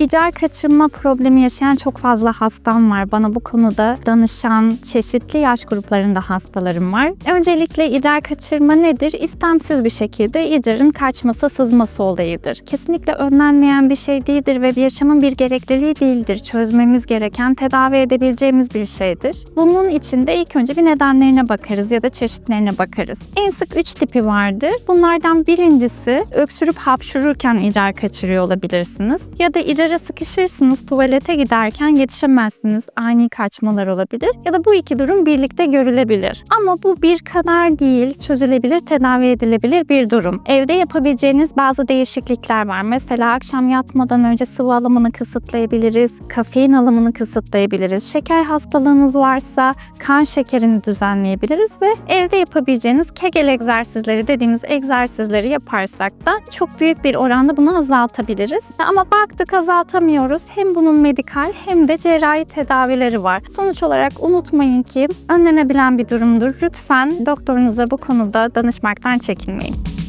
İdrar kaçırma problemi yaşayan çok fazla hastam var. Bana bu konuda danışan çeşitli yaş gruplarında hastalarım var. Öncelikle idrar kaçırma nedir? İstemsiz bir şekilde idrarın kaçması, sızması olayıdır. Kesinlikle önlenmeyen bir şey değildir ve yaşamın bir gerekliliği değildir. Çözmemiz gereken, tedavi edebileceğimiz bir şeydir. Bunun için de ilk önce bir nedenlerine bakarız ya da çeşitlerine bakarız. En sık üç tipi vardır. Bunlardan birincisi öksürüp hapşururken idrar kaçırıyor olabilirsiniz. Ya da idrara sıkışırsınız, tuvalete giderken yetişemezsiniz. Ani kaçmalar olabilir. Ya da bu iki durum birlikte görülebilir. Ama bu bir kadar değil, çözülebilir, tedavi edilebilir bir durum. Evde yapabileceğiniz bazı değişiklikler var. Mesela akşam yatmadan önce sıvı alımını kısıtlayabiliriz, kafein alımını kısıtlayabiliriz. Şeker hastalığınız varsa kan şekerini düzenleyebiliriz ve evde yapabileceğiniz kegel egzersizleri dediğimiz egzersizleri yaparsak da çok büyük bir oranda bunu azaltabiliriz. Ama baktık azaltamıyoruz. Hem bunun medikal hem de cerrahi tedavileri var. Sonuç olarak unutmayın ki önlenebilen bir durumdur. Lütfen doktorunuza bu konuda danışmaktan çekinmeyin.